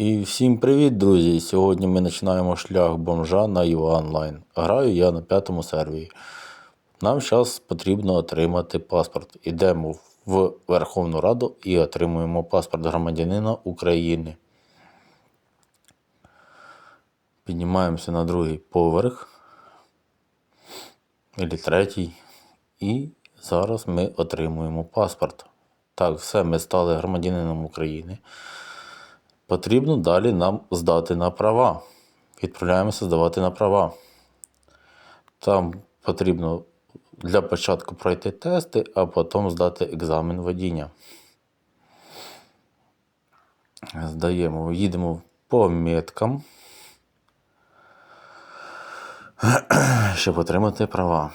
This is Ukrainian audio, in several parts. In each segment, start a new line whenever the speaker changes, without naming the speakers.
І всім привіт, друзі! Сьогодні ми починаємо шлях бомжа на UA. Граю я на п'ятому сервері. Нам зараз потрібно отримати паспорт. Йдемо в Верховну Раду і отримуємо паспорт громадянина України. Піднімаємося на другий поверх. Или третій. І зараз ми отримуємо паспорт. Так, все, ми стали громадянином України. Потрібно далі нам здати на права. Відправляємося здавати на права. Там потрібно для початку пройти тести, а потім здати екзамен водіння. Здаємо, їдемо по меткам, щоб отримати права.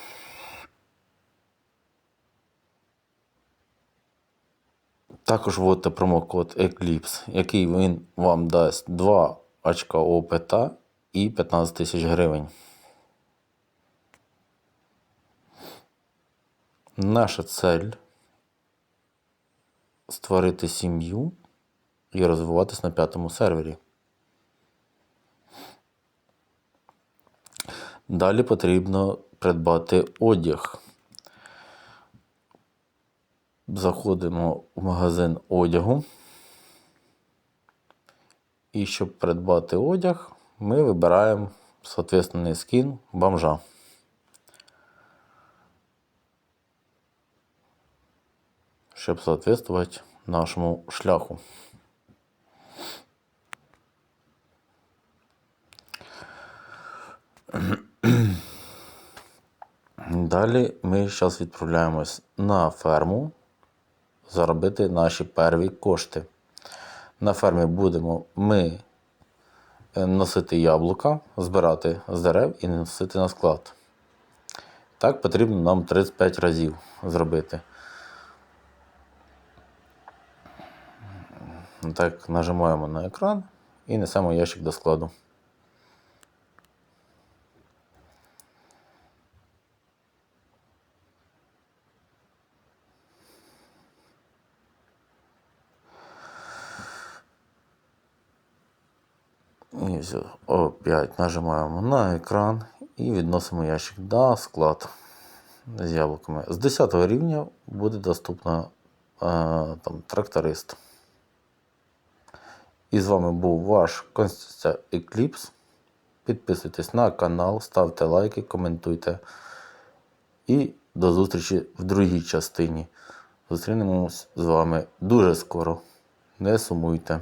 Також вводьте промокод Eclipse, який він вам дасть 2 очка опита і 15 тисяч гривень. Наша цель створити сім'ю і розвиватись на п'ятому сервері. Далі потрібно придбати одяг. Заходимо в магазин одягу. І щоб придбати одяг, ми вибираємо соответственний скін бомжа. Щоб соответствовать нашому шляху. Далі ми зараз відправляємось на ферму заробити наші перві кошти. На фермі будемо ми е, носити яблука, збирати з дерев і носити на склад. Так потрібно нам 35 разів зробити. Так, нажимаємо на екран і несемо ящик до складу. Все. Опять нажимаємо на екран і відносимо ящик до склад з яблуками. З 10 рівня буде доступно е, там, тракторист. І з вами був ваш Конституція Eclipse. Підписуйтесь на канал, ставте лайки, коментуйте. І до зустрічі в другій частині. Зустрінемось з вами дуже скоро. Не сумуйте.